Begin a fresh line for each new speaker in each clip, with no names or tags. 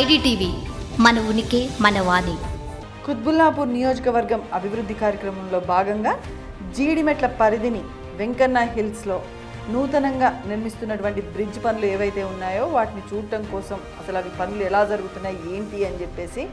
IDTV మన ఉనికి మన వాణి.
కుత్బుల్లాపూర్ నియోజకవర్గం అభివృద్ధి కార్యక్రమంలో భాగంగా జీడిమెట్ల పరిధిని వెంకన్న హిల్స్లో నూతనంగా నిర్మిస్తున్నటువంటి బ్రిడ్జ్ పనులు ఏవైతే ఉన్నాయో వాటిని చూడటం కోసం అసలు అవి పనులు ఎలా జరుగుతున్నాయి ఏంటి అని చెప్పేసి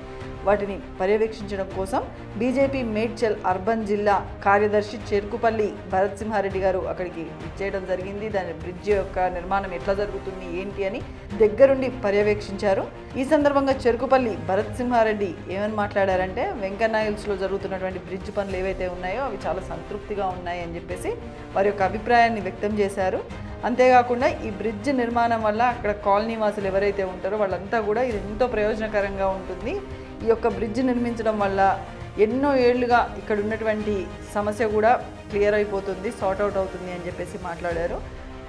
వాటిని పర్యవేక్షించడం కోసం బీజేపీ మేడ్చల్ అర్బన్ జిల్లా కార్యదర్శి చెరుకుపల్లి భరత్ సింహారెడ్డి గారు అక్కడికి చేయడం జరిగింది. దాని బ్రిడ్జ్ యొక్క నిర్మాణం ఎట్లా జరుగుతుంది ఏంటి అని దగ్గరుండి పర్యవేక్షించారు. ఈ సందర్భంగా చెరుకుపల్లి భరత్ సింహారెడ్డి ఏమని మాట్లాడారంటే వెంకన్నాయిల్స్లో జరుగుతున్నటువంటి బ్రిడ్జ్ పనులు ఏవైతే ఉన్నాయో అవి చాలా సంతృప్తిగా ఉన్నాయి అని చెప్పేసి వారి యొక్క అభిప్రాయాన్ని వ్యక్తం చేశారు. అంతేకాకుండా ఈ బ్రిడ్జ్ నిర్మాణం వల్ల అక్కడ కాలనీ వాసులు ఎవరైతే ఉంటారో వాళ్ళంతా కూడా ఇది ఎంతో ప్రయోజనకరంగా ఉంటుంది. ఈ యొక్క బ్రిడ్జ్ నిర్మించడం వల్ల ఎన్నో ఏళ్ళుగా ఇక్కడ ఉన్నటువంటి సమస్య కూడా క్లియర్ అయిపోతుంది సార్ట్ అవుట్ అవుతుంది అని చెప్పేసి మాట్లాడారు.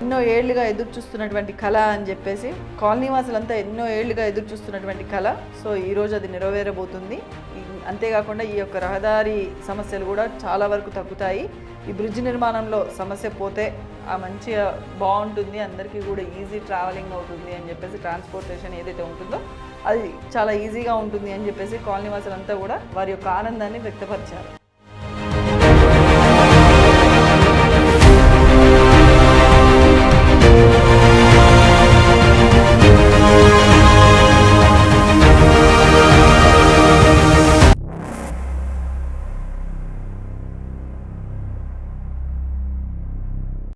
ఎన్నో ఏళ్ళుగా ఎదురు చూస్తున్నటువంటి కళ అని చెప్పేసి కాలనీ వాసులంతా ఎన్నో ఏళ్ళుగా ఎదురు చూస్తున్నటువంటి కళ. సో ఈరోజు అది నెరవేరబోతుంది. అంతేకాకుండా ఈ యొక్క రహదారి సమస్యలు కూడా చాలా వరకు తగ్గుతాయి. ఈ బ్రిడ్జ్ నిర్మాణంలో సమస్య పోతే ఆ మంచిగా బాగుంటుంది. అందరికీ కూడా ఈజీ ట్రావెలింగ్ అవుతుంది అని చెప్పేసి ట్రాన్స్పోర్టేషన్ ఏదైతే ఉంటుందో అది చాలా ఈజీగా ఉంటుంది అని చెప్పేసి కాలనీ వాసులంతా కూడా వారి యొక్క ఆనందాన్ని వ్యక్తపరిచారు.